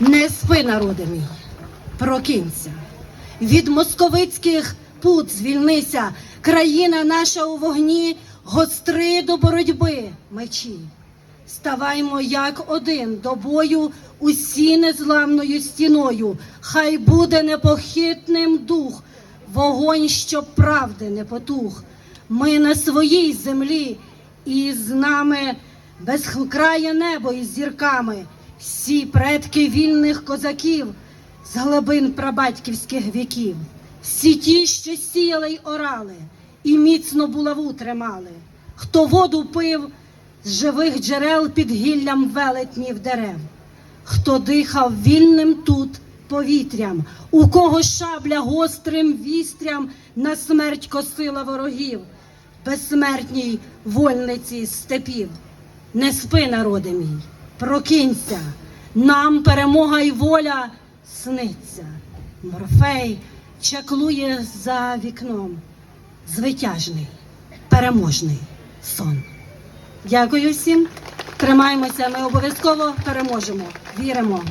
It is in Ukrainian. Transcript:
Не спи, народи мій, прокинься. Від московицьких пут звільнися, країна наша у вогні, гостри до боротьби мечі. Ставаймо як один до бою, усі незламною стіною. Хай буде непохитним дух, вогонь, щоб правди не потух. Ми на своїй землі, і з нами безкрає небо із зірками. Всі предки вільних козаків з глибин прабатьківських віків, всі ті, що сіяли й орали, і міцно булаву тримали, хто воду пив з живих джерел під гіллям велетнів дерев, хто дихав вільним тут повітрям, у кого шабля гострим вістрям на смерть косила ворогів, безсмертній вольниці степів. Не спи, народи мій, прокинься, нам перемога й воля сниться. Морфей чаклує за вікном. Звитяжний, переможний сон. Дякую всім. Тримаємося, ми обов'язково переможемо. Віримо.